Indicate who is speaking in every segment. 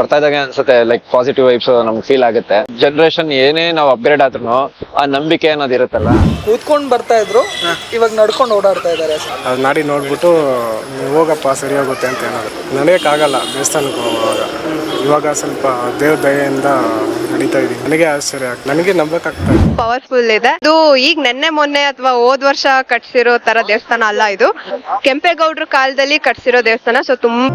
Speaker 1: ಬರ್ತಾ ಇದ್ದಾಗೆ ಅನ್ಸುತ್ತೆ ಲೈಕ್ ಪಾಸಿಟಿವ್ ವೈಬ್ಸ್ ನಮ್ಗೆ ಫೀಲ್ ಆಗುತ್ತೆ. ಜನರೇಷನ್ ಏನೇ ನಾವು ಅಪ್ಗ್ರೇಡ್ ಆದ್ರೂ ಆ ನಂಬಿಕೆ ಅನ್ನೋದು ಇರುತ್ತಲ್ಲ.
Speaker 2: ಕೂತ್ಕೊಂಡು ಬರ್ತಾ ಇದ್ರು ಇವಾಗ ನಡ್ಕೊಂಡು ಓಡಾಡ್ತಾ ಇದ್ದಾರೆ
Speaker 3: ಅದು ನಾಡಿ ನೋಡ್ಬಿಟ್ಟು ನೀವ್ ಹೋಗಪ್ಪ ಸರಿ ಹೋಗುತ್ತೆ ಅಂತ ಹೇಳೋದು ಆಗಲ್ಲ ದೇವಸ್ಥಾನಕ್ಕೆ ಹೋಗುವಾಗ. ಇವಾಗ ಸ್ವಲ್ಪ ದೇವ್ರ ದಯೆಯಿಂದ ನಡೀತಾ ಇದೀನಿ ನನಗೆ ಆಶ್ಚರ್ಯ ಆಗ್ತದೆ. ನನಗೆ ನಂಬಕ್ಕಾಗ್ತಾ ಇಲ್ಲ.
Speaker 4: ಪವರ್ಫುಲ್ ಇದೆ. ಇದು ಈಗ ನೆನ್ನೆ ಮೊನ್ನೆ ಅಥವಾ ಹೋದ್ ವರ್ಷ ಕಟ್ಸಿರೋ ತರ ದೇವಸ್ಥಾನ ಅಲ್ಲ ಇದು. ಕೆಂಪೇಗೌಡ್ರ ಕಾಲದಲ್ಲಿ ಕಟ್ಸಿರೋ ದೇವಸ್ಥಾನ ಸೊ ತುಂಬಾ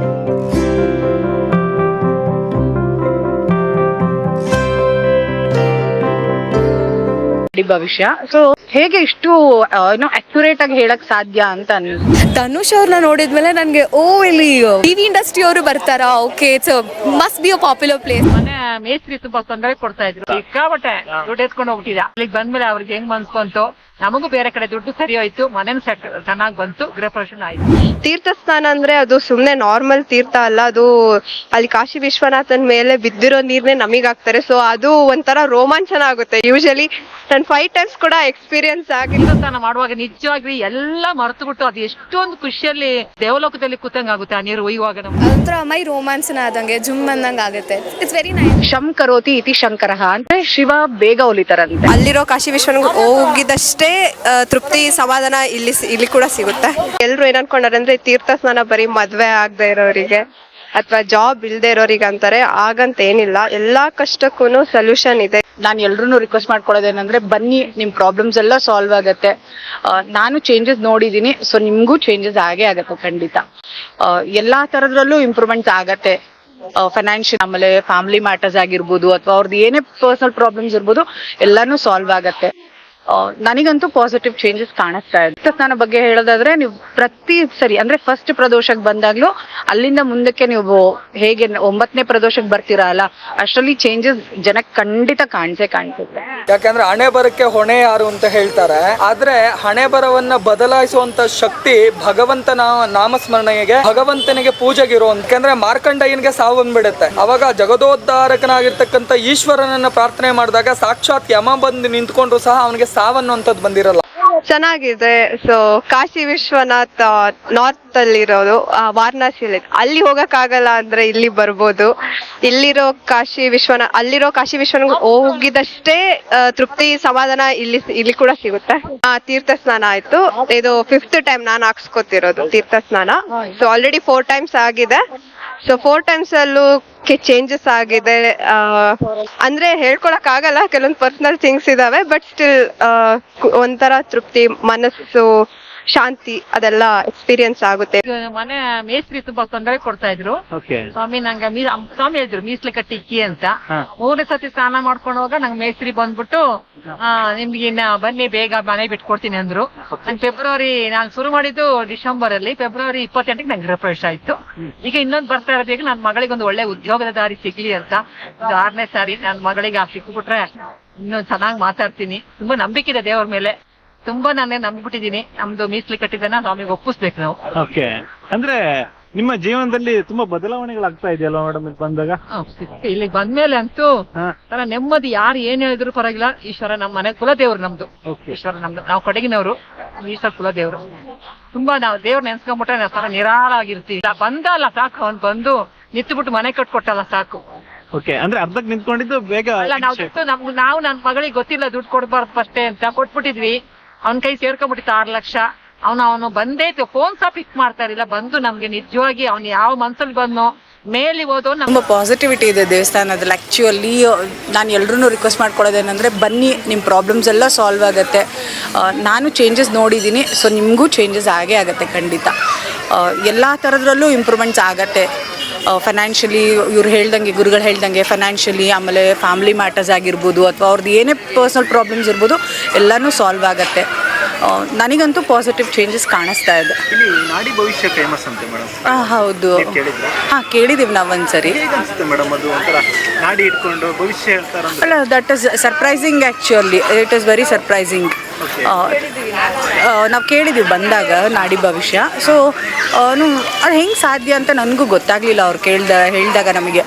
Speaker 5: ಭವಿಷ್ಯ ಸೊ ಹೇಗೆ ಇಷ್ಟು ಏನೋ ಅಕ್ಯುರೇಟ್ ಆಗಿ ಹೇಳಕ್ ಸಾಧ್ಯ ಅಂತ
Speaker 6: ಧನುಷ್ ಅವ್ರನ್ನ ನೋಡಿದ್ಮೇಲೆ ನನಗೆ ಓ ಇಲ್ಲಿ ಟಿವಿ ಇಂಡಸ್ಟ್ರಿ ಅವರು ಬರ್ತಾರಾ? Okay it's must be a popular place
Speaker 7: ಮನೆ ಮೇಸ್ತ್ರಿ ತುಂಬಾ ತೊಂದರೆ ಕೊಡ್ತಾ ಇದ್ರು. ಸಿಕ್ಕಾಬಟ್ಟೆ ದುಡ್ಡು ಎತ್ಕೊಂಡು ಹೋಗ್ಬಿಟ್ಟಿದ್ದ ಅಲ್ಲಿಗೆ ಬಂದ್ಮೇಲೆ ಅವ್ರಿಗೆ ಹೆಂಗ್ ಮನ್ಸ್ಕೊಂತು ನಮಗೂ ಬೇರೆ ಕಡೆ ದುಡ್ಡು ಸರಿ ಹೋಯ್ತು ಮನೇನು ಸೆಟ್ ಚೆನ್ನಾಗಿ ಬಂತು ಗೃಹ ಪ್ರವೇಶ ಆಯ್ತು.
Speaker 4: ತೀರ್ಥ ಸ್ನಾನ ಅಂದ್ರೆ ಅದು ಸುಮ್ನೆ ನಾರ್ಮಲ್ ತೀರ್ಥ ಅಲ್ಲ ಅದು ಅಲ್ಲಿ ಕಾಶಿ ವಿಶ್ವನಾಥನ್ ಮೇಲೆ ಬಿದ್ದಿರೋ ನೀರ್ನೇ ನಮಗ್ ಹಾಕ್ತಾರೆ. ಸೊ ಅದು ಒಂಥರ ರೋಮಾಂಚನ ಆಗುತ್ತೆ. ಯೂಶಲಿ ನನ್ ಫೈವ್ ಟೈಮ್ಸ್ ಕೂಡ ಎಕ್ಸ್ಪೀರಿಯನ್ಸ್ ಆಗಿತ್ತು
Speaker 7: ಸ್ನಾನ ಮಾಡುವಾಗ ನಿಜವಾಗಿ ಎಲ್ಲ ಮರೆತು ಬಿಟ್ಟು ಅದು ಎಷ್ಟೊಂದು ಖುಷಿಯಲ್ಲಿ ದೇವಲೋಕದಲ್ಲಿ ಕೂತಂಗ್ ಆಗುತ್ತೆ ಆ ನೀರು ಒಯ್ಯುವಾಗ ನಮ್ಗೆ.
Speaker 6: ಅದೊಂಥರ ಮೈ ರೋಮಾಂಚನ ಆದಂಗೆ ಜುಮ್ ಅಂದಂಗ ಆಗುತ್ತೆ. ಇಟ್ಸ್ ವೆರಿ ನೈಸ್
Speaker 5: ಶಂಕರೋತಿ ಇತಿ ಶಂಕರ ಅಂದ್ರೆ ಶಿವ ಬೇಗ ಒಲಿತಾರಂತೆ
Speaker 4: ಅಲ್ಲಿರೋ ಕಾಶಿ ವಿಶ್ವನ ಹೋಗಿದಷ್ಟೇ ಆ, ತೃಪ್ತಿ ಸಮಾಧಾನ ಇಲ್ಲಿ ಇಲ್ಲಿ ಕೂಡ ಸಿಗುತ್ತೆ. ಎಲ್ರು ಏನ್ ಅನ್ಕೊಂಡಾರೆ ಅಂದ್ರೆ ತೀರ್ಥ ಸ್ನಾನ ಬರೀ ಮದ್ವೆ ಆಗದೆ ಇರೋರಿಗೆ ಅಥವಾ ಜಾಬ್ ಇಲ್ದೇ ಇರೋರಿಗೆ ಅಂತಾರೆ ಹಾಗಂತ ಏನಿಲ್ಲ. ಎಲ್ಲಾ ಕಷ್ಟಕ್ಕೂ ಸೊಲ್ಯೂಷನ್ ಇದೆ.
Speaker 5: ನಾನು ಎಲ್ರು ರಿಕ್ವೆಸ್ಟ್ ಮಾಡ್ಕೊಳ್ಳೋದೇನಂದ್ರೆ ಬನ್ನಿ ನಿಮ್ ಪ್ರಾಬ್ಲಮ್ಸ್ ಎಲ್ಲ ಸಾಲ್ವ್ ಆಗತ್ತೆ. ಆ, ನಾನು ಚೇಂಜಸ್ ನೋಡಿದೀನಿ ಸೊ ನಿಮ್ಗೂ ಚೇಂಜಸ್ ಆಗೇ ಆಗತ್ತೆ ಖಂಡಿತ. ಆ, ಎಲ್ಲಾ ತರದ್ರಲ್ಲೂ ಇಂಪ್ರೂವ್ಮೆಂಟ್ಸ್ ಆಗತ್ತೆ. ಫೈನಾನ್ಷಿಯಲ್ ಆಮೇಲೆ ಫ್ಯಾಮಿಲಿ ಮ್ಯಾಟರ್ಸ್ ಆಗಿರ್ಬೋದು ಅಥವಾ ಅವ್ರದ್ದು ಏನೇ ಪರ್ಸನಲ್ ಪ್ರಾಬ್ಲಮ್ಸ್ ಇರ್ಬೋದು ಎಲ್ಲಾನು ಸಾಲ್ವ್ ಆಗತ್ತೆ. ನನಗಂತೂ ಪಾಸಿಟಿವ್ ಚೇಂಜಸ್ ಕಾಣಿಸ್ತಾ ಇದೆ. ನನ್ನ ಬಗ್ಗೆ ಹೇಳೋದಾದ್ರೆ ನೀವು ಪ್ರತಿ ಸರಿ, ಅಂದ್ರೆ ಫಸ್ಟ್ ಪ್ರದೋಷಕ್ಕೆ ಬಂದಾಗ್ಲೂ ಅಲ್ಲಿಂದ ಮುಂದಕ್ಕೆ ನೀವು ಹೇಗೆ ಒಂಬತ್ತನೇ ಪ್ರದೋಷಕ್ಕೆ ಬರ್ತೀರಾ ಅಲ್ಲ, ಅಷ್ಟರಲ್ಲಿ ಚೇಂಜಸ್ ಜನಕ್ಕೆ ಖಂಡಿತ ಕಾಣಿಸೇ ಕಾಣಿಸುತ್ತೆ.
Speaker 2: ಯಾಕಂದ್ರೆ ಹಣೆ ಬರಕ್ಕೆ ಹೊಣೆ ಯಾರು ಅಂತ ಹೇಳ್ತಾರೆ. ಆದ್ರೆ ಹಣೆ ಬರವನ್ನ ಬದಲಾಯಿಸುವಂತ ಶಕ್ತಿ ಭಗವಂತನ ನಾಮಸ್ಮರಣೆಗೆ, ಭಗವಂತನಿಗೆ ಪೂಜೆಗಿರೋ ಯಾಕಂದ್ರೆ ಮಾರ್ಕಂಡಯ್ಯನಿಗೆ ಸಾವು ಬಂದ್ಬಿಡುತ್ತೆ. ಅವಾಗ ಜಗದೋದ್ಧಾರಕನಾಗಿರ್ತಕ್ಕಂಥ ಈಶ್ವರನನ್ನ ಪ್ರಾರ್ಥನೆ ಮಾಡಿದಾಗ ಸಾಕ್ಷಾತ್ ಯಮ ಬಂದು ನಿಂತ್ಕೊಂಡ್ರು ಸಹ ಅವನಿಗೆ ಸಾವನ್ನುವಂಥದ್ದು ಬಂದಿರಲ್ಲ.
Speaker 4: ಚೆನ್ನಾಗಿದೆ. ಸೊ ಕಾಶಿ ವಿಶ್ವನಾಥ್ ನಾರ್ತ್ ಅಲ್ಲಿರೋದು ಆ, ವಾರಣಾಸಿಯಲ್ಲಿ. ಅಲ್ಲಿ ಹೋಗಕ್ಕಾಗಲ್ಲ ಅಂದ್ರೆ ಇಲ್ಲಿ ಬರ್ಬೋದು. ಇಲ್ಲಿರೋ ಕಾಶಿ ವಿಶ್ವನಾಥ್ ಅಲ್ಲಿರೋ ಕಾಶಿ ವಿಶ್ವನಾಥ್ ಹೋಗಿದಷ್ಟೇ ತೃಪ್ತಿ ಸಮಾಧಾನ ಇಲ್ಲಿ ಇಲ್ಲಿ ಕೂಡ ಸಿಗುತ್ತೆ. ತೀರ್ಥ ಸ್ನಾನ ಆಯ್ತು. ಇದು ಫಿಫ್ತ್ ಟೈಮ್ ನಾನು ಹಾಕ್ಸ್ಕೊತಿರೋದು ತೀರ್ಥ ಸ್ನಾನ ಸೊ ಆಲ್ರೆಡಿ ಫೋರ್ ಟೈಮ್ಸ್ ಆಗಿದೆ. ಸೊ ಫೋರ್ ಟೈಮ್ಸ್ ಅಲ್ಲೂ ಚೇಂಜಸ್ ಆಗಿದೆ. ಅಂದ್ರೆ ಹೇಳ್ಕೊಳಕ್ ಆಗಲ್ಲ, ಕೆಲವೊಂದು ಪರ್ಸನಲ್ ಥಿಂಗ್ಸ್ ಇದಾವೆ ಬಟ್ ಸ್ಟಿಲ್ ಒಂಥರ ತೃಪ್ತಿ, ಮನಸ್ಸು ಶಾಂತಿ ಅದೆಲ್ಲ ಎಕ್ಸ್ಪೀರಿಯನ್ಸ್ ಆಗುತ್ತೆ.
Speaker 7: ಈಗ ಮನೆ ಮೇಸ್ತ್ರಿ ತುಂಬಾ ತೊಂದರೆ ಕೊಡ್ತಾ ಇದ್ರು. ಸ್ವಾಮಿ ನಂಗೆ ಮೀ ಅಮ್- ಸ್ವಾಮಿ ಹೇಳಿದ್ರು ಕಟ್ಟಿ ಕಟ್ಟಿಕ್ಕಿ ಅಂತ. ಮೂರನೇ ಸತಿ ಸ್ನಾನ ಮಾಡ್ಕೊಂಡು ಹೋಗ ನಂಗೆ ಮೇಸ್ತ್ರಿ ಬಂದ್ಬಿಟ್ಟು ಆ, ನಿಮ್ಗೆ ಇನ್ನ ಬನ್ನಿ ಬೇಗ ಮನೆ ಬಿಟ್ಕೊಡ್ತೀನಿ ಅಂದ್ರು. ನಂಗೆ ಫೆಬ್ರವರಿ ನಾನು ಶುರು ಮಾಡಿದ್ದು ಡಿಸೆಂಬರ್ ಅಲ್ಲಿ ಫೆಬ್ರವರಿ ಇಪ್ಪತ್ತೆಂಟಕ್ಕೆ ನಂಗೆ ರಿಫ್ರೆಶ್ ಪ್ರವೇಶ ಆಯ್ತು ಈಗ ಇನ್ನೊಂದು ಬರ್ತಾ ಇರಬೇಕು ನನ್ನ ಮಗಳಿಗೆ ಒಂದು ಒಳ್ಳೆ ಉದ್ಯೋಗದ ದಾರಿ ಸಿಗ್ಲಿ ಅಂತ. ಇದು ಆರನೇ ಸಾರಿ ನನ್ನ ಮಗಳಿಗೆ ಆ ಸಿಕ್ಬಿಟ್ರೆ ಇನ್ನೊಂದು ಚೆನ್ನಾಗಿ ಮಾತಾಡ್ತೀನಿ. ತುಂಬಾ ನಂಬಿಕೆ ಇದೆ ದೇವ್ರ ಮೇಲೆ. ತುಂಬಾ ನಾನೇ ನಂಬಿಬಿಟ್ಟಿದೀನಿ ನಮ್ದು ಮೀಸ್ಲಿ ಕಟ್ಟಿದ್ದನ್ನ ಸ್ವಾಮಿಗೆ ಒಪ್ಪಿಸ್ಬೇಕು ನಾವು.
Speaker 8: ಓಕೆ. ಅಂದ್ರೆ ನಿಮ್ಮ ಜೀವನದಲ್ಲಿ ತುಂಬಾ ಬದಲಾವಣೆಗಳಾಗ್ತಾ ಇದೆಯಲ್ಲ ಮೇಡಮ್ ಇಲ್ಲಿ ಬಂದಾಗ?
Speaker 7: ಇಲ್ಲಿ ಬಂದ್ಮೇಲೆ ಅಂತೂ
Speaker 8: ಹಾ.
Speaker 7: ತರ ನೆಮ್ಮದಿ ಯಾರು ಏನ್ ಹೇಳಿದ್ರು ಪರವಾಗಿಲ್ಲ. ಈಶ್ವರ ನಮ್ಮ ಮನೆ ಕುಲದೇವ್ರು ನಮ್ದು.
Speaker 8: Okay.
Speaker 7: ಈಶ್ವರ ನಮ್ದು. ನಾವು ಕೊಡಗಿನವರು. ಈಶ್ವರ ಕುಲದೇವ್ರು. ತುಂಬಾ ನಾವು ದೇವ್ರ ನೆನ್ಸ್ಕೊಂಡ್ಬಿಟ್ರೆ ನಾವು ತರ ನಿರಾಳ ಆಗಿರ್ತೀವಿ ನಾ ಬಂದಲ್ಲ ಸಾಕು. ಅವ್ನ್ ಬಂದು ನಿಂತ್ಬಿಟ್ಟು ಮನೆ ಕಟ್ಕೊಟ್ಟಲ್ಲ ಸಾಕು.
Speaker 8: ಓಕೆ. ಅಂದ್ರೆ ಅರ್ಧಕ್ಕೆ ನಿಂತ್ಕೊಂಡಿದ್ದು ಬೇಗ
Speaker 7: ಅಲ್ಲ ನಾವು ದುಡ್ಡು ನಮ್ಗೆ ನಾವು ನನ್ ಮಗಳಿಗೆ ಗೊತ್ತಿಲ್ಲ ದುಡ್ಡು ಕೊಡ್ಬಾರ್ದು ಫಸ್ಟೇ ಅಂತ ಕೊಟ್ಬಿಟ್ಟಿದ್ವಿ. ಅವ್ನ ಕೈ ಸೇರ್ಕೊಂಡ್ಬಿಟ್ಟಿತ್ತು ಆರು ಲಕ್ಷ. ಅವನು ಅವನು ಬಂದೇ ಫೋನ್ ಸಹ ಪಿಕ್ ಮಾಡ್ತಾ ಇರಲಿಲ್ಲ. ಬಂದು ನಮ್ಗೆ ನಿಜವಾಗಿ ಅವ್ನು ಯಾವ ಮನ್ಸಲ್ಲಿ ಬಂದು ಮೇಲೆ ಓದೋ
Speaker 5: ನಮ್ಮ ಪಾಸಿಟಿವಿಟಿ ಇದೆ ದೇವಸ್ಥಾನದಲ್ಲಿ. ಆ್ಯಕ್ಚುಲಿ ನಾನು ಎಲ್ಲರೂ ರಿಕ್ವೆಸ್ಟ್ ಮಾಡ್ಕೊಳ್ಳೋದೇನೆಂದರೆ ಬನ್ನಿ ನಿಮ್ಮ ಪ್ರಾಬ್ಲಮ್ಸ್ ಎಲ್ಲ ಸಾಲ್ವ್ ಆಗುತ್ತೆ. ನಾನು ಚೇಂಜಸ್ ನೋಡಿದ್ದೀನಿ ಸೊ ನಿಮಗೂ ಚೇಂಜಸ್ ಆಗೇ ಆಗುತ್ತೆ ಖಂಡಿತ. ಎಲ್ಲ ಥರದ್ರಲ್ಲೂ ಇಂಪ್ರೂವ್ಮೆಂಟ್ಸ್ ಆಗತ್ತೆ. ಫೈನಾನ್ಷಿಯಲಿ ಇವ್ರು ಹೇಳ್ದಂಗೆ ಗುರುಗಳು ಹೇಳ್ದಂಗೆ ಫೈನಾನ್ಷಿಯಲಿ ಆಮೇಲೆ ಫ್ಯಾಮಿಲಿ ಮ್ಯಾಟರ್ಸ್ ಆಗಿರ್ಬೋದು ಅಥವಾ ಅವ್ರದ್ದು ಏನೇ ಪರ್ಸ್ನಲ್ ಪ್ರಾಬ್ಲಮ್ಸ್ ಇರ್ಬೋದು ಎಲ್ಲನೂ ಸಾಲ್ವ್ ಆಗುತ್ತೆ. ನನಗಂತೂ ಪಾಸಿಟಿವ್ ಚೇಂಜಸ್ ಕಾಣಿಸ್ತಾ ಇದೆ.
Speaker 8: ನಾಡಿ ಭವಿಷ್ಯ ಫೇಮಸ್ ಅಂತೆ ಮೇಡಮ್
Speaker 5: ಆ, ಹೌದು. ಹಾಂ ಕೇಳಿದ್ದೀವಿ ನಾವು ಒಂದ್ಸರಿ.
Speaker 8: ಮೇಡಮ್ ಅದು ಒಂಥರ ನಾಡಿ ಇಟ್ಕೊಂಡು ಭವಿಷ್ಯ ಹೇಳ್ತಾರ
Speaker 5: ಅಲ್ಲ that is surprising actually it is very surprising ನಾವು ಕೇಳಿದ್ದೀವಿ ಬಂದಾಗ ನಾಡಿ ಭವಿಷ್ಯ. ಸೊ ಅದು ಹೆಂಗೆ ಸಾಧ್ಯ ಅಂತ ನನಗೂ ಗೊತ್ತಾಗಲಿಲ್ಲ ಅವ್ರು ಕೇಳ್ದ, ಹೇಳಿದಾಗ ನಮಗೆ.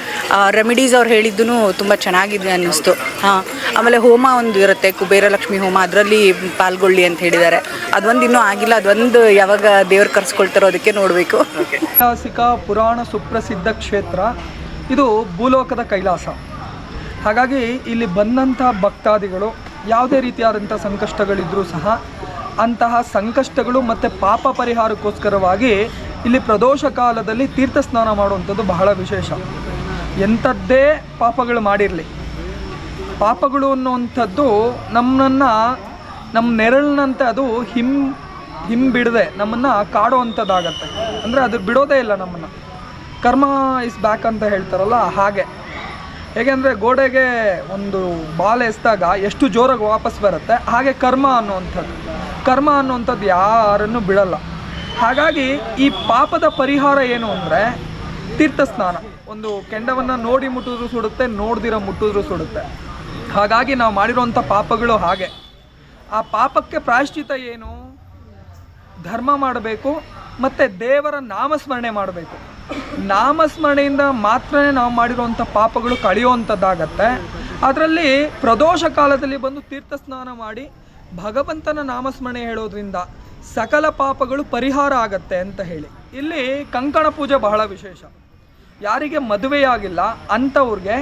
Speaker 5: ರೆಮಿಡೀಸ್ ಅವ್ರು ಹೇಳಿದ್ದು ತುಂಬ ಚೆನ್ನಾಗಿದೆ ಅನ್ನಿಸ್ತು. ಹಾಂ, ಆಮೇಲೆ ಹೋಮ ಒಂದು ಇರುತ್ತೆ, ಕುಬೇರ ಲಕ್ಷ್ಮಿ ಹೋಮ, ಅದರಲ್ಲಿ ಪಾಲ್ಗೊಳ್ಳಿ ಅಂತ ಹೇಳಿದ್ದಾರೆ. ಅದೊಂದು ಇನ್ನೂ ಆಗಿಲ್ಲ ಅದೊಂದು ಯಾವಾಗ ದೇವ್ರು ಕರೆಸ್ಕೊಳ್ತಾರೋ ಅದಕ್ಕೆ ನೋಡಬೇಕು.
Speaker 2: ಐತಿಹಾಸಿಕ ಪುರಾಣ ಸುಪ್ರಸಿದ್ಧ ಕ್ಷೇತ್ರ, ಇದು ಭೂಲೋಕದ ಕೈಲಾಸ. ಹಾಗಾಗಿ ಇಲ್ಲಿ ಬಂದಂಥ ಭಕ್ತಾದಿಗಳು ಯಾವುದೇ ರೀತಿಯಾದಂಥ ಸಂಕಷ್ಟಗಳಿದ್ದರೂ ಸಹ ಅಂತಹ ಸಂಕಷ್ಟಗಳು ಮತ್ತು ಪಾಪ ಪರಿಹಾರಕ್ಕೋಸ್ಕರವಾಗಿ ಇಲ್ಲಿ ಪ್ರದೋಷ ಕಾಲದಲ್ಲಿ ತೀರ್ಥ ಸ್ನಾನ ಮಾಡುವಂಥದ್ದು ಬಹಳ ವಿಶೇಷ. ಎಂಥದ್ದೇ ಪಾಪಗಳು ಮಾಡಿರಲಿ. ಪಾಪಗಳು ಅನ್ನುವಂಥದ್ದು ನಮ್ಮನ್ನು, ನಮ್ಮ ನೆರಳಿನಂತೆ ಅದು ಹಿಮ್, ಹಿಂಬಿಡದೆ ನಮ್ಮನ್ನು ಕಾಡುವಂಥದ್ದಾಗತ್ತೆ. ಅಂದರೆ ಅದು ಬಿಡೋದೇ ಇಲ್ಲ ನಮ್ಮನ್ನು. ಕರ್ಮ ಇಸ್ ಬ್ಯಾಕ್ ಅಂತ ಹೇಳ್ತಾರಲ್ಲ, ಹಾಗೆ. ಹೇಗೆಂದರೆ ಗೋಡೆಗೆ ಒಂದು ಬಾಲ ಎಸ್ದಾಗ ಎಷ್ಟು ಜೋರಾಗಿ ವಾಪಸ್ ಬರುತ್ತೆ, ಹಾಗೆ ಕರ್ಮ ಅನ್ನುವಂಥದ್ದು. ಕರ್ಮ ಅನ್ನುವಂಥದ್ದು ಯಾರನ್ನು ಬಿಡಲ್ಲ. ಹಾಗಾಗಿ ಈ ಪಾಪದ ಪರಿಹಾರ ಏನು ಅಂದರೆ ತೀರ್ಥ ಸ್ನಾನ. ಒಂದು ಕೆಂಡವನ್ನು ನೋಡಿ ಮುಟ್ಟಿದ್ರು ಸುಡುತ್ತೆ, ನೋಡ್ದಿರೋ ಮುಟ್ಟಿದ್ರು ಸುಡುತ್ತೆ. ಹಾಗಾಗಿ ನಾವು ಮಾಡಿರುವಂಥ ಪಾಪಗಳು ಹಾಗೆ. ಆ ಪಾಪಕ್ಕೆ ಪ್ರಾಯಶ್ಚಿತ ಏನು? ಧರ್ಮ ಮಾಡಬೇಕು, ಮತ್ತು ದೇವರ ನಾಮಸ್ಮರಣೆ ಮಾಡಬೇಕು. ನಾಮಸ್ಮರಣೆಯಿಂದ ಮಾತ್ರ ನಾವು ಮಾಡಿರುವಂಥ ಪಾಪಗಳು ಕಳೆಯುವಂಥದ್ದಾಗತ್ತೆ. ಅದರಲ್ಲಿ ಪ್ರದೋಷ ಕಾಲದಲ್ಲಿ ಬಂದು ತೀರ್ಥ ಸ್ನಾನ ಮಾಡಿ ಭಗವಂತನ ನಾಮಸ್ಮರಣೆ ಹೇಳೋದ್ರಿಂದ ಸಕಲ ಪಾಪಗಳು ಪರಿಹಾರ ಆಗತ್ತೆ ಅಂತ ಹೇಳಿ. ಇಲ್ಲಿ ಕಂಕಣ ಪೂಜೆ ಬಹಳ ವಿಶೇಷ. ಯಾರಿಗೆ ಮದುವೆಯಾಗಿಲ್ಲ ಅಂಥವ್ರಿಗೆ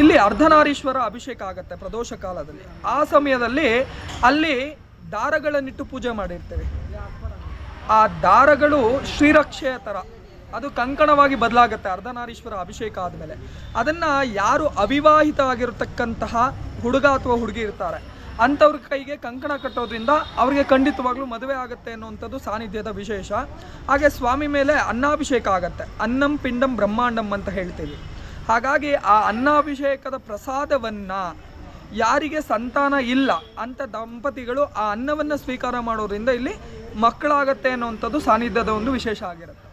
Speaker 2: ಇಲ್ಲಿ ಅರ್ಧನಾರೀಶ್ವರ ಅಭಿಷೇಕ ಆಗುತ್ತೆ ಪ್ರದೋಷ ಕಾಲದಲ್ಲಿ. ಆ ಸಮಯದಲ್ಲಿ ಅಲ್ಲಿ ದಾರಗಳನ್ನಿಟ್ಟು ಪೂಜೆ ಮಾಡಿರ್ತೇವೆ. ಆ ದಾರಗಳು ಶ್ರೀರಕ್ಷೆಯ ಥರ ಅದು ಕಂಕಣವಾಗಿ ಬದಲಾಗುತ್ತೆ, ಅರ್ಧನಾರೀಶ್ವರ ಅಭಿಷೇಕ ಆದಮೇಲೆ. ಅದನ್ನು ಯಾರು ಅವಿವಾಹಿತ ಆಗಿರತಕ್ಕಂತಹ ಹುಡುಗ ಅಥವಾ ಹುಡುಗಿ ಇರ್ತಾರೆ, ಅಂಥವ್ರ ಕೈಗೆ ಕಂಕಣ ಕಟ್ಟೋದ್ರಿಂದ ಅವರಿಗೆ ಖಂಡಿತವಾಗ್ಲೂ ಮದುವೆ ಆಗುತ್ತೆ ಅನ್ನುವಂಥದ್ದು ಸಾನ್ನಿಧ್ಯದ ವಿಶೇಷ. ಹಾಗೆ ಸ್ವಾಮಿ ಮೇಲೆ ಅನ್ನಾಭಿಷೇಕ ಆಗತ್ತೆ, ಅನ್ನಂ ಪಿಂಡಂ ಬ್ರಹ್ಮಾಂಡಂ ಅಂತ ಹೇಳ್ತೀವಿ. ಹಾಗಾಗಿ ಆ ಅನ್ನಾಭಿಷೇಕದ ಪ್ರಸಾದವನ್ನು ಯಾರಿಗೆ ಸಂತಾನ ಇಲ್ಲ ಅಂತ ದಂಪತಿಗಳು ಆ ಅನ್ನವನ್ನು ಸ್ವೀಕಾರ ಮಾಡೋದ್ರಿಂದ ಇಲ್ಲಿ ಮಕ್ಕಳಾಗತ್ತೆ ಅನ್ನುವಂಥದ್ದು ಸಾನ್ನಿಧ್ಯದ ಒಂದು ವಿಶೇಷ ಆಗಿರುತ್ತೆ.